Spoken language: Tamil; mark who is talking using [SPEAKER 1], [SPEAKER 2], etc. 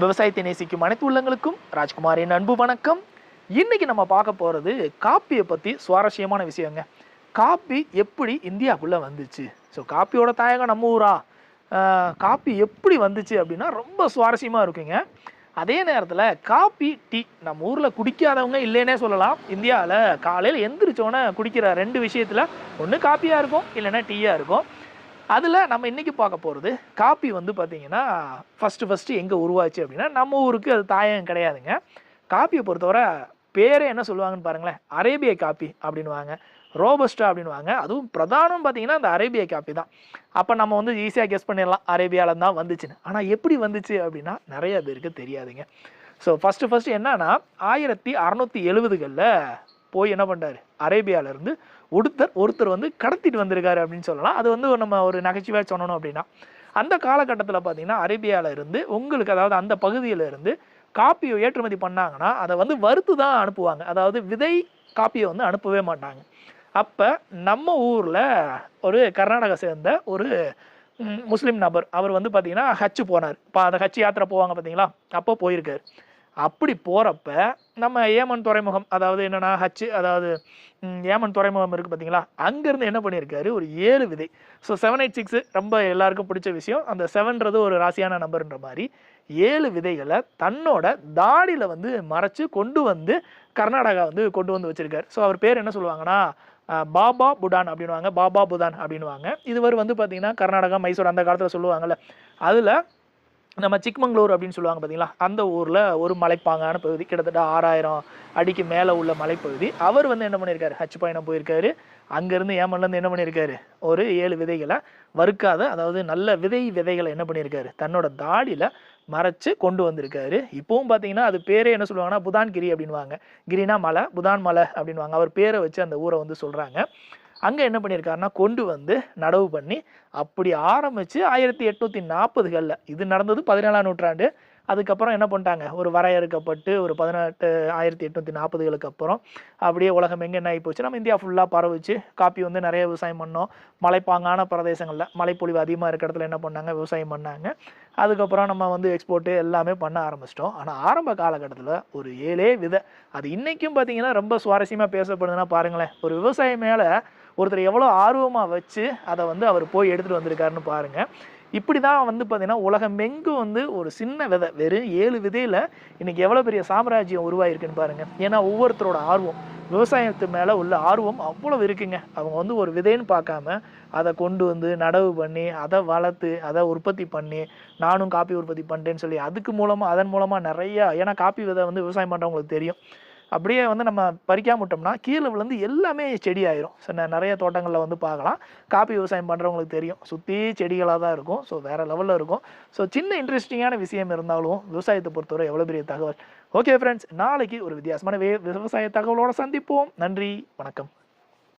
[SPEAKER 1] விவசாயத்தை நேசிக்கும் அனைத்து உள்ளங்களுக்கும் ராஜ்குமாரின் அன்பு வணக்கம். இன்னைக்கு நம்ம பார்க்க போகிறது காப்பியை பற்றி சுவாரஸ்யமான விஷயங்க. காப்பி எப்படி இந்தியாவுக்குள்ளே வந்துச்சு? ஸோ காப்பியோட தாயகம் நம்ம ஊரா? காப்பி எப்படி வந்துச்சு அப்படின்னா ரொம்ப சுவாரஸ்யமாக இருக்குங்க. அதே நேரத்தில் காப்பி டீ நம்ம ஊரில் குடிக்காதவங்க இல்லைன்னே சொல்லலாம். இந்தியாவில் காலையில் எந்திரிச்சோன்னே குடிக்கிற ரெண்டு விஷயத்தில் ஒன்று காப்பியாக இருக்கும் இல்லைன்னா டீயாக இருக்கும். அதில் நம்ம இன்றைக்கி பார்க்க போகிறது காப்பி வந்து பார்த்திங்கன்னா ஃபஸ்ட்டு ஃபஸ்ட்டு எங்கே உருவாச்சு அப்படின்னா நம்ம ஊருக்கு அது தாயம் கிடையாதுங்க. காப்பியை பொறுத்தவரை பேரே என்ன சொல்லுவாங்கன்னு பாருங்களேன் அரேபிய காப்பி அப்படின்வாங்க ரோபஸ்டா அப்படின்வாங்க அதுவும் பிரதானம் பார்த்தீங்கன்னா அந்த அரேபிய காப்பி தான். அப்போ நம்ம வந்து ஈஸியாக கெஸ் பண்ணிடலாம் அரேபியாவில் தான் வந்துச்சுன்னு. ஆனால் எப்படி வந்துச்சு அப்படின்னா நிறைய பேருக்கு தெரியாதுங்க. ஸோ ஃபஸ்ட்டு ஃபஸ்ட்டு என்னன்னா ஆயிரத்தி அறநூற்றி எழுபதுகளில் போய் என்ன பண்ணுறாரு அரேபியாவிலேருந்து ஒருத்தர் ஒருத்தர் வந்து கடத்திட்டு வந்திருக்காரு அப்படின்னு சொல்லலாம். அது வந்து நம்ம ஒரு நகைச்சுவையாக சொன்னணும் அப்படின்னா அந்த காலகட்டத்தில் பார்த்தீங்கன்னா அரேபியாவில் இருந்து உங்களுக்கு அதாவது அந்த பகுதியில் இருந்து காப்பியை ஏற்றுமதி பண்ணாங்கன்னா அதை வந்து வறுத்து தான் அனுப்புவாங்க. அதாவது விதை காப்பியை வந்து அனுப்பவே மாட்டாங்க. அப்போ நம்ம ஊரில் ஒரு கர்நாடகா சேர்ந்த ஒரு முஸ்லீம் நபர் அவர் வந்து பார்த்தீங்கன்னா ஹச்சு போனார். இப்போ அந்த ஹச் யாத்திரை போவாங்க பார்த்தீங்களா அப்போ போயிருக்காரு. அப்படி போகிறப்ப நம்ம ஏமன் துறைமுகம் அதாவது என்னென்னா ஹச்சு அதாவது ஏமன் துறைமுகம் இருக்குது பார்த்தீங்களா அங்கேருந்து என்ன பண்ணியிருக்காரு ஒரு ஏழு விதை. ஸோ செவன் எயிட் சிக்ஸு ரொம்ப எல்லாருக்கும் பிடிச்ச விஷயம். அந்த செவன்றது ஒரு ராசியான நம்பர்ன்ற மாதிரி ஏழு விதைகளை தன்னோட தாடியில் வந்து மறைச்சு கொண்டு வந்து கர்நாடகா வந்து கொண்டு வந்து வச்சுருக்காரு. ஸோ அவர் பேர் என்ன சொல்லுவாங்கன்னா பாபா புடான் அப்படின்வாங்க பாபா புதான் அப்படின்வாங்க இதுவர் வந்து பார்த்தீங்கன்னா கர்நாடகா மைசூர் அந்த காலத்தில் சொல்லுவாங்கள்ல அதில் நம்ம சிக்மங்களூர் அப்படின்னு சொல்லுவாங்க பார்த்தீங்களா அந்த ஊரில் ஒரு மலைப்பாங்கான பகுதி கிட்டத்தட்ட ஆறாயிரம் அடிக்கு மேலே உள்ள மலைப்பகுதி. அவர் வந்து என்ன பண்ணியிருக்காரு ஹஜ் பயணம் போயிருக்காரு. அங்கேருந்து ஏமன்லேருந்து என்ன பண்ணியிருக்காரு ஒரு ஏழு விதைகளை வறுக்காத அதாவது நல்ல விதை விதைகளை என்ன பண்ணியிருக்காரு தன்னோட தாடியில் மறைச்சு கொண்டு வந்திருக்காரு. இப்போவும் பார்த்தீங்கன்னா அது பேரே என்ன சொல்லுவாங்கன்னா புதான் கிரி அப்படின்வாங்க கிரினா மலை புதான் மலை அப்படின்வாங்க அவர் பேரை வச்சு அந்த ஊரை வந்து சொல்கிறாங்க அங்கே என்ன பண்ணியிருக்காருன்னா கொண்டு வந்து நடவு பண்ணி அப்படி ஆரம்பித்து ஆயிரத்தி எட்நூற்றி நாற்பதுகளில் இது நடந்தது பதினேழாம் நூற்றாண்டு. அதுக்கப்புறம் என்ன பண்ணிட்டாங்க ஒரு வரையறுக்கப்பட்டு ஒரு பதினெட்டு ஆயிரத்தி எட்நூற்றி நாற்பதுகளுக்கு அப்புறம் அப்படியே உலகம் எங்கே என்ன ஆகி போச்சு நம்ம இந்தியா ஃபுல்லாக பரவிச்சு காப்பி வந்து நிறைய விவசாயம் பண்ணோம். மலைப்பாங்கான பிரதேசங்களில் மலைப்பொழிவு அதிகமாக இருக்கிற இடத்துல என்ன பண்ணாங்க விவசாயம் பண்ணாங்க. அதுக்கப்புறம் நம்ம வந்து எக்ஸ்போர்ட்டு எல்லாமே பண்ண ஆரம்பிச்சிட்டோம். ஆனால் ஆரம்ப காலகட்டத்தில் ஒரு ஏழே விதை. அது இன்றைக்கும் பார்த்தீங்கன்னா ரொம்ப சுவாரஸ்யமாக பேசப்படுதுன்னா பாருங்களேன் ஒரு விவசாயம் மேலே ஒருத்தர் எவ்வளோ ஆர்வமாக வச்சு அதை வந்து அவர் போய் எடுத்துகிட்டு வந்திருக்காருன்னு பாருங்கள் இப்படி தான் வந்து பார்த்தீங்கன்னா உலகமெங்கும் வந்து ஒரு சின்ன விதை வெறும் ஏழு விதையில் இன்றைக்கி எவ்வளோ பெரிய சாம்ராஜ்யம் உருவாயிருக்குன்னு பாருங்கள் ஏன்னா ஒவ்வொருத்தரோட ஆர்வம் விவசாயத்து மேலே உள்ள ஆர்வம் அவ்வளோ இருக்குங்க. அவங்க வந்து ஒரு விதைன்னு பார்க்காம அதை கொண்டு வந்து நடவு பண்ணி அதை வளர்த்து அதை உற்பத்தி பண்ணி நானும் காப்பி உற்பத்தி பண்ணுறேன்னு சொல்லி அதுக்கு மூலமாக அதன் மூலமாக நிறையா ஏன்னா காப்பி விதை வந்து விவசாயம் பண்ணுறவங்களுக்கு தெரியும். அப்படியே வந்து நம்ம பறிக்காம விட்டோம்னா கீழே விழுந்து எல்லாமே செடி ஆயிரும் ஸோ நிறைய தோட்டங்களில் வந்து பார்க்கலாம். காப்பி விவசாயம் பண்ணுறவங்களுக்கு தெரியும். சுற்றி செடிகளாக தான் இருக்கும். ஸோ வேறு லெவலில் இருக்கும். ஸோ சின்ன இன்ட்ரெஸ்டிங்கான விஷயம் இருந்தாலும் விவசாயத்தை பொறுத்தவரை எவ்வளோ பெரிய தகவல். ஓகே ஃப்ரெண்ட்ஸ் நாளைக்கு ஒரு வித்தியாசமான வே விவசாய தகவலோட சந்திப்போம். நன்றி. வணக்கம்.